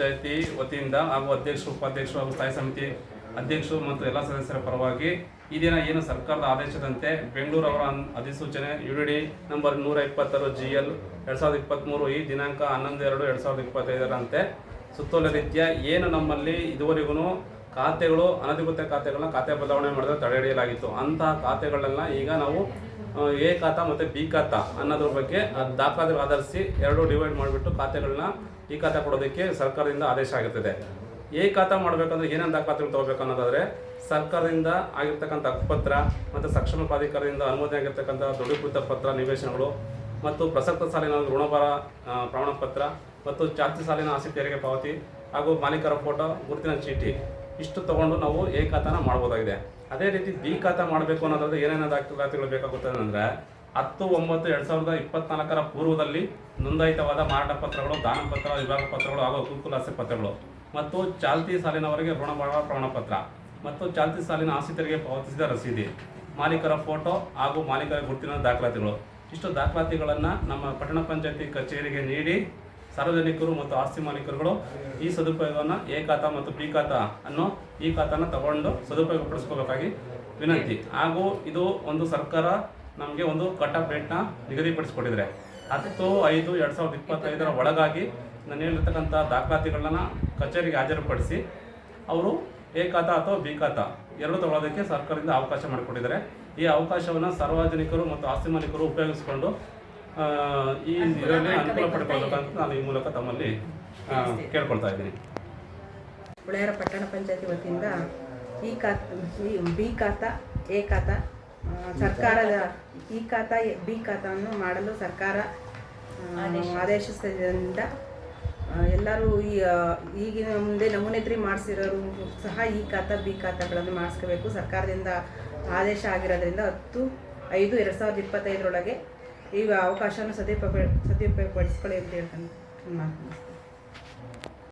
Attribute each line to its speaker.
Speaker 1: ಪಂಚಾಯತಿ ವತಿಯಿಂದ ಹಾಗೂ ಅಧ್ಯಕ್ಷರು ಉಪಾಧ್ಯಕ್ಷರು ಹಾಗೂ ಸ್ಥಾಯಿ ಸಮಿತಿ ಅಧ್ಯಕ್ಷರು ಮತ್ತು ಎಲ್ಲ ಸದಸ್ಯರ ಪರವಾಗಿ ಈ ದಿನ ಏನು ಸರ್ಕಾರದ ಆದೇಶದಂತೆ ಬೆಂಗಳೂರು ಅವರ ಅಧಿಸೂಚನೆ ಯು ಡಿ ನಂಬರ್ ನೂರ ಇಪ್ಪತ್ತಾರು ಜಿ ಎಲ್ ಎರಡು ಸಾವಿರದ ಇಪ್ಪತ್ತ್ಮೂರು ಈ ದಿನಾಂಕ ಹನ್ನೊಂದು ಎರಡು ಎರಡು ಸಾವಿರದ ಇಪ್ಪತ್ತೈದರಂತೆ ಸುತ್ತೋಲೆ ರೀತಿಯ ಏನು ನಮ್ಮಲ್ಲಿ ಇದುವರೆಗೂ ಖಾತೆಗಳು, ಅನಧಿಕೃತ ಖಾತೆಗಳನ್ನ ಖಾತೆ ಬದಲಾವಣೆ ಮಾಡಿದ್ರೆ ತಡೆ ಹಿಡಿಯಲಾಗಿತ್ತು. ಅಂತಹ ಖಾತೆಗಳನ್ನ ಈಗ ನಾವು ಎ ಖಾತಾ ಮತ್ತು ಬಿ ಖಾತಾ ಅನ್ನೋದ್ರ ಬಗ್ಗೆ ದಾಖಲಾತಿ ಆಧರಿಸಿ ಎರಡು ಡಿವೈಡ್ ಮಾಡಿಬಿಟ್ಟು ಖಾತೆಗಳನ್ನ ಈ ಖಾತೆ ಕೊಡೋದಕ್ಕೆ ಸರ್ಕಾರದಿಂದ ಆದೇಶ ಆಗುತ್ತದೆ ಎ ಖಾತಾ ಮಾಡಬೇಕಂದ್ರೆ ಏನೇನು ದಾಖಲಾತಿಗಳು ತಗೋಬೇಕು ಅನ್ನೋದಾದ್ರೆ ಸರ್ಕಾರದಿಂದ ಆಗಿರ್ತಕ್ಕಂಥ ಪತ್ರ ಮತ್ತು ಸಕ್ಷಮ ಪ್ರಾಧಿಕಾರದಿಂದ ಅನುಮೋದನೆ ಆಗಿರ್ತಕ್ಕಂಥ ದೃಢೀಕೃತ ಪತ್ರ, ನಿವೇಶನಗಳು ಮತ್ತು ಪ್ರಸಕ್ತ ಸಾಲಿನ ಋಣಭಾರ ಪ್ರಮಾಣ ಪತ್ರ ಮತ್ತು ಚಾಲ್ತಿ ಸಾಲಿನ ಆಸ್ತಿ ತೆರಿಗೆ ಪಾವತಿ ಹಾಗೂ ಮಾಲೀಕರ ಫೋಟೋ, ಗುರುತಿನ ಚೀಟಿ ಇಷ್ಟು ತಗೊಂಡು ನಾವು ಎ ಖಾತಾನ ಮಾಡ್ಬೋದಾಗಿದೆ. ಅದೇ ರೀತಿ ಬಿ ಖಾತಾ ಮಾಡಬೇಕು ಅನ್ನೋದಾದ್ರೆ ಏನೇನು ದಾಖಲಾತಿಗಳು ಬೇಕಾಗುತ್ತದೆ ಅಂದರೆ ಹತ್ತು, ಒಂಬತ್ತು, ಎರಡು ಸಾವಿರದ ಇಪ್ಪತ್ನಾಲ್ಕರ ಪೂರ್ವದಲ್ಲಿ ನೋಂದಾಯಿತವಾದ ಮಾರಾಟ ಪತ್ರಗಳು, ದಾನ ಪತ್ರ ವಿಭಾಗ ಪತ್ರಗಳು ಹಾಗೂ ಕುಕುಲಾಸೆ ಪತ್ರಗಳು ಮತ್ತು ಚಾಲ್ತಿ ಸಾಲಿನವರೆಗೆ ಋಣ ಪ್ರಮಾಣ ಪತ್ರ ಮತ್ತು ಚಾಲ್ತಿ ಸಾಲಿನ ಆಸ್ತಿ ತೆರಿಗೆ ಪಾವತಿಸಿದ ರಸೀದಿ, ಮಾಲೀಕರ ಫೋಟೋ ಹಾಗೂ ಮಾಲೀಕರ ಗುರುತಿನ ದಾಖಲಾತಿಗಳು. ಇಷ್ಟು ದಾಖಲಾತಿಗಳನ್ನು ನಮ್ಮ ಪಟ್ಟಣ ಪಂಚಾಯತಿ ಕಚೇರಿಗೆ ನೀಡಿ ಸಾರ್ವಜನಿಕರು ಮತ್ತು ಆಸ್ತಿ ಮಾಲೀಕರುಗಳು ಈ ಸದುಪಯೋಗವನ್ನು ಎ ಖಾತಾ ಮತ್ತು ಬಿ ಖಾತಾ ಅನ್ನೋ ಈ ಖಾತಾನ ತಗೊಂಡು ಸದುಪಯೋಗಪಡಿಸ್ಕೋಬೇಕಾಗಿ ವಿನಂತಿ. ಹಾಗೂ ಇದು ಒಂದು ಸರ್ಕಾರ ನಮಗೆ ಒಂದು ಕಟ್ ಆಫ್ ಡೇಟ್ನ ನಿಗದಿಪಡಿಸ್ಕೊಟ್ಟಿದ್ರೆ. ಹತ್ತು, ಐದು, ಎರಡು ಸಾವಿರದ ಇಪ್ಪತ್ತೈದರ ಒಳಗಾಗಿ ನಾನು ಹೇಳಿರ್ತಕ್ಕಂಥ ದಾಖಲಾತಿಗಳನ್ನ ಕಚೇರಿಗೆ ಹಾಜರುಪಡಿಸಿ ಅವರು ಎ ಖಾತಾ ಅಥವಾ ಬಿ ಖಾತಾ ಎರಡು ತಗೊಳ್ಳೋದಕ್ಕೆ ಸರ್ಕಾರದಿಂದ ಅವಕಾಶ ಮಾಡಿಕೊಟ್ಟಿದ್ದಾರೆ. ಈ ಅವಕಾಶವನ್ನು ಸಾರ್ವಜನಿಕರು ಮತ್ತು ಆಸ್ತಿ ಮಾಲೀಕರು ಉಪಯೋಗಿಸಿಕೊಂಡು ಈ ಇದರಲ್ಲಿ ಅನುಕೂಲ ಪಡ್ಕೊಳ್ಬೇಕಂತ ನಾನು ಈ ಮೂಲಕ ತಮ್ಮಲ್ಲಿ ಕೇಳ್ಕೊಳ್ತಾ ಇದ್ದೀನಿ.
Speaker 2: ಪಟ್ಟಣ ಪಂಚಾಯತಿ ವತಿಯಿಂದ ಈ ಖಾತ ಈ ಬಿ ಖಾತ ಎ ಖಾತ ಸರ್ಕಾರದ ಈ ಖಾತ ಎ- ಬಿ ಖಾತವನ್ನು ಮಾಡಲು ಸರ್ಕಾರ ಆದೇಶಿಸಿದ್ರಿಂದ ಆದೇಶಿಸಿದ್ದರಿಂದ ಎಲ್ಲರೂ ಈ ಈಗಿನ ಮುಂದೆ ನಮೂನೆತ್ರಿ ಮಾಡಿಸಿರೋರು ಸಹ ಈ ಖಾತ ಬಿ ಖಾತಾಗಳನ್ನು ಮಾಡಿಸ್ಕೋಬೇಕು. ಸರ್ಕಾರದಿಂದ ಆದೇಶ ಆಗಿರೋದ್ರಿಂದ ಹತ್ತು ಐದು ಎರಡು ಸಾವಿರದ ಇಪ್ಪತ್ತೈದರೊಳಗೆ ಈ ಅವಕಾಶವನ್ನು ಸದುಪಯೋಗ ಸದುಪಯೋಗಪಡಿಸ್ಕೊಳ್ಳಿ ಅಂತ ಹೇಳ್ತಾನೆ ಮಾತು